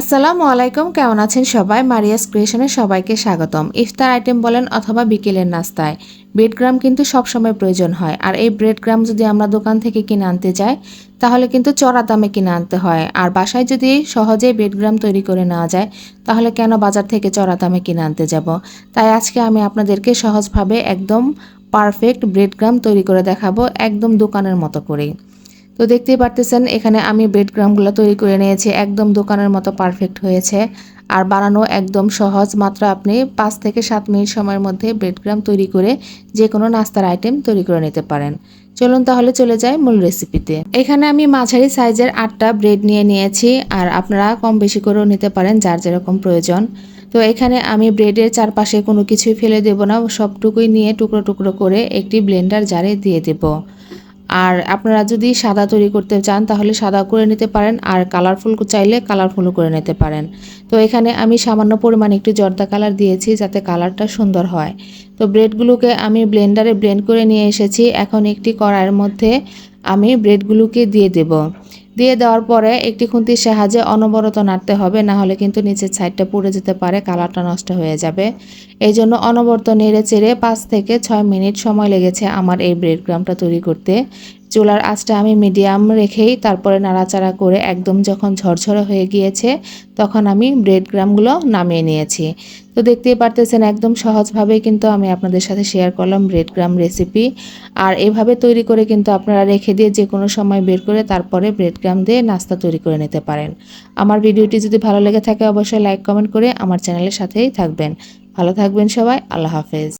আসসালামু আলাইকুম, কেমন আছেন সবাই? মারিয়াস ক্রিয়েশনে সবাইকে স্বাগতম। ইফতার আইটেম বলেন অথবা বিকেলের নাস্তায়। ব্রেড গ্রাম কিন্তু সবসময় প্রয়োজন হয়। আর এই ব্রেড গ্রাম যদি আমরা দোকান থেকে কিনে আনতে যাই, তাহলে কিন্তু চড়া দামে কিনে আনতে হয়। আর বাসায় যদি সহজেই ব্রেড গ্রাম তৈরি করে নেওয়া যায়, তাহলে কেন বাজার থেকে চড়া দামে কিনে আনতে যাব? তাই আজকে আমি আপনাদেরকে সহজভাবে একদম পারফেক্ট ব্রেড গ্রাম তৈরি করে দেখাবো, একদম দোকানের মতো করেই। তো দেখতেই পারতেছেন, এখানে আমি ব্রেড গ্রামগুলো তৈরি করে নিয়েছি, একদম দোকানের মতো পারফেক্ট হয়েছে। আর বানানো একদম সহজ, মাত্র আপনি পাঁচ থেকে সাত মিনিট সময়ের মধ্যে ব্রেড গ্রাম তৈরি করে যে কোনো নাস্তার আইটেম তৈরি করে নিতে পারেন। চলুন তাহলে চলে যাই মূল রেসিপিতে এখানে আমি মাঝারি সাইজের আটটা ব্রেড নিয়ে নিয়েছি, আর আপনারা কম বেশি করেও নিতে পারেন যার যেরকম প্রয়োজন। তো এখানে আমি ব্রেডের চারপাশে কোনো কিছুই ফেলে দেব না, সবটুকুই নিয়ে টুকরো টুকরো করে একটি ব্লেন্ডার জারে দিয়ে দেবো। আর আপনারা যদি সাদা তৈরি করতে চান, তাহলে সাদা করে নিতে পারেন, আর কালারফুল চাইলে কালারফুলও করে নিতে পারেন। তো এখানে আমি সামান্য পরিমাণে একটু জর্দা কালার দিয়েছি যাতে কালারটা সুন্দর হয়। তো ব্রেডগুলোকে আমি ব্লেন্ডারে ব্লেন্ড করে নিয়ে এসেছি। এখন একটি কড়াইয়ের মধ্যে আমি ব্রেডগুলোকে দিয়ে দেব। দিয়ে দেওয়ার পরে একটি খুন্তির সাহায্যে অনবরত নাড়তে হবে, না হলে কিন্তু নিচের সাইডটা পুড়ে যেতে পারে, কালারটা নষ্ট হয়ে যাবে। এই জন্য অনবরত নেড়ে চেড়ে পাঁচ থেকে ছয় মিনিট সময় লেগেছে আমার এই ব্রেড গ্রামটা তৈরি করতে। চুলার আঁচটা আমি মিডিয়াম রেখেই তারপরে নাড়াচাড়া করে একদম যখন ঝরঝরে হয়ে গিয়েছে, তখন আমি ব্রেড গ্রামগুলো নামিয়ে নিয়েছি। তো দেখতেই পারতেছেন, একদম সহজভাবেই কিন্তু আমি আপনাদের সাথে শেয়ার করলাম ব্রেড গ্রাম রেসিপি আর এভাবে তৈরি করে কিন্তু আপনারা রেখে দিয়ে যে কোনো সময় বের করে তারপরে ব্রেড গ্রাম দিয়ে নাস্তা তৈরি করে নিতে পারেন। আমার ভিডিওটি যদি ভালো লেগে থাকে, অবশ্যই লাইক কমেন্ট করে আমার চ্যানেলের সাথেই থাকবেন। ভালো থাকবেন সবাই, আল্লাহ হাফেজ।